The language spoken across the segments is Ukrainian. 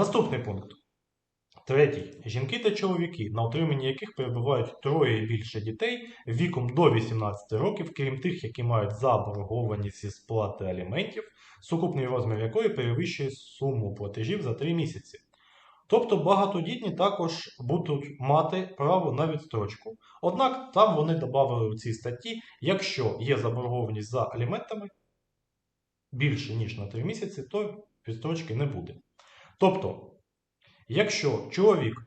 Наступний пункт. Третій. Жінки та чоловіки, на утриманні яких перебувають троє і більше дітей віком до 18 років, крім тих, які мають заборгованість зі сплати аліментів, сукупний розмір якої перевищує суму платежів за 3 місяці. Тобто багатодітні також будуть мати право на відстрочку. Однак там вони додали у цій статті, якщо є заборгованість за аліментами більше ніж на 3 місяці, то відстрочки не буде. Тобто, якщо чоловік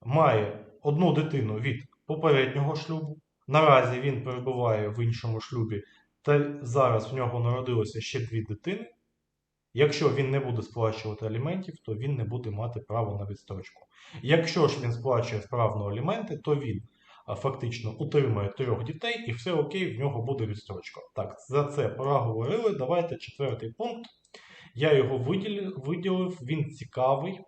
має одну дитину від попереднього шлюбу, наразі він перебуває в іншому шлюбі, та зараз в нього народилося ще дві дитини. Якщо він не буде сплачувати аліментів, то він не буде мати право на відстрочку. Якщо ж він сплачує вправно аліменти, то він фактично утримує трьох дітей і все окей, в нього буде відстрочка. Так, за це проговорили. Давайте четвертий пункт. Я його виділив, він цікавий.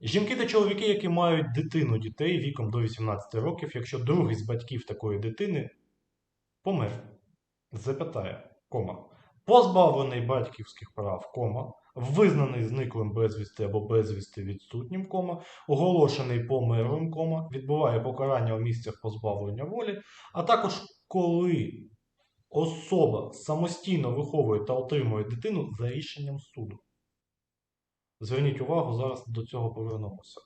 Жінки та чоловіки, які мають дитину дітей віком до 18 років, якщо другий з батьків такої дитини помер, запитає, кома, позбавлений батьківських прав, кома, визнаний зниклим безвісти або безвісти відсутнім, кома, оголошений померлим, кома, відбуває покарання у місцях позбавлення волі, а також коли особа самостійно виховує та отримує дитину за рішенням суду. Зверніть увагу, зараз до цього повернемося.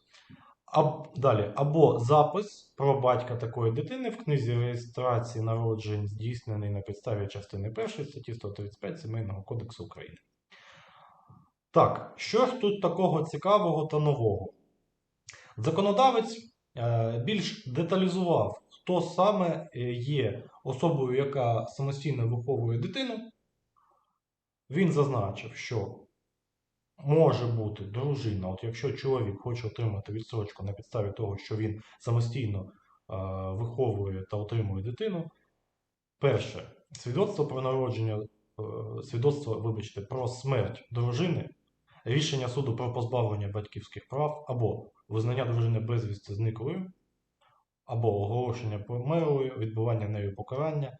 А, далі, або запис про батька такої дитини в книзі реєстрації народжень, здійснений на підставі частини 1 статті 135 Сімейного кодексу України. Так, що ж тут такого цікавого та нового? Законодавець е, більш деталізував, хто саме е, є особою, яка самостійно виховує дитину. Він зазначив, що може бути дружина, от якщо чоловік хоче отримати відсрочку на підставі того, що він самостійно е, виховує та отримує дитину. Перше, свідоцтво про народження, е, свідоцтво, вибачте, про смерть дружини, рішення суду про позбавлення батьківських прав або визнання дружини безвісти зниклою, або оголошення померлою, відбування нею покарання.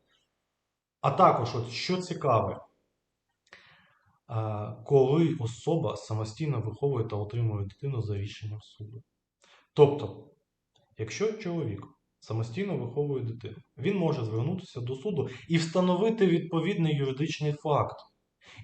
А також, от, що цікаве, коли особа самостійно виховує та отримує дитину за рішенням суду. Тобто, якщо чоловік самостійно виховує дитину, він може звернутися до суду і встановити відповідний юридичний факт.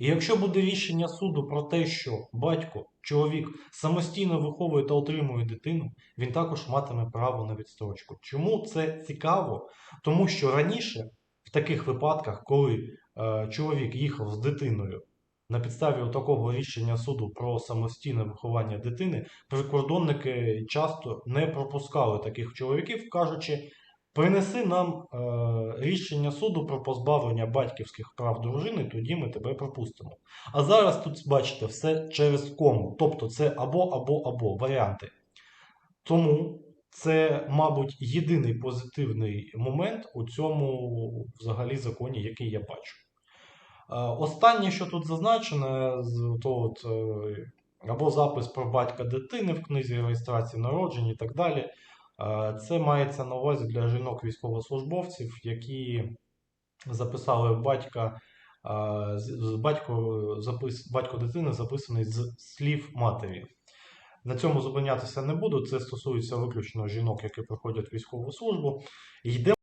І якщо буде рішення суду про те, що батько, чоловік самостійно виховує та отримує дитину, він також матиме право на відстрочку. Чому це цікаво? Тому що раніше, в таких випадках, коли е, чоловік їхав з дитиною на підставі такого рішення суду про самостійне виховання дитини, прикордонники часто не пропускали таких чоловіків, кажучи, принеси нам е, рішення суду про позбавлення батьківських прав дружини, тоді ми тебе пропустимо. А зараз тут, бачите, все через кому. Тобто це або, або, або варіанти. Тому це, мабуть, єдиний позитивний момент у цьому взагалі законі, який я бачу. Е, Останнє, що тут зазначено, то от, е, або запис про батька дитини в книзі реєстрації народжень і так далі. Е, Це мається на увазі для жінок військовослужбовців, які записали батька. е, Батько, запис, батько дитини записаний з слів матері. На цьому зупинятися не буду. Це стосується виключно жінок, які проходять військову службу. Йде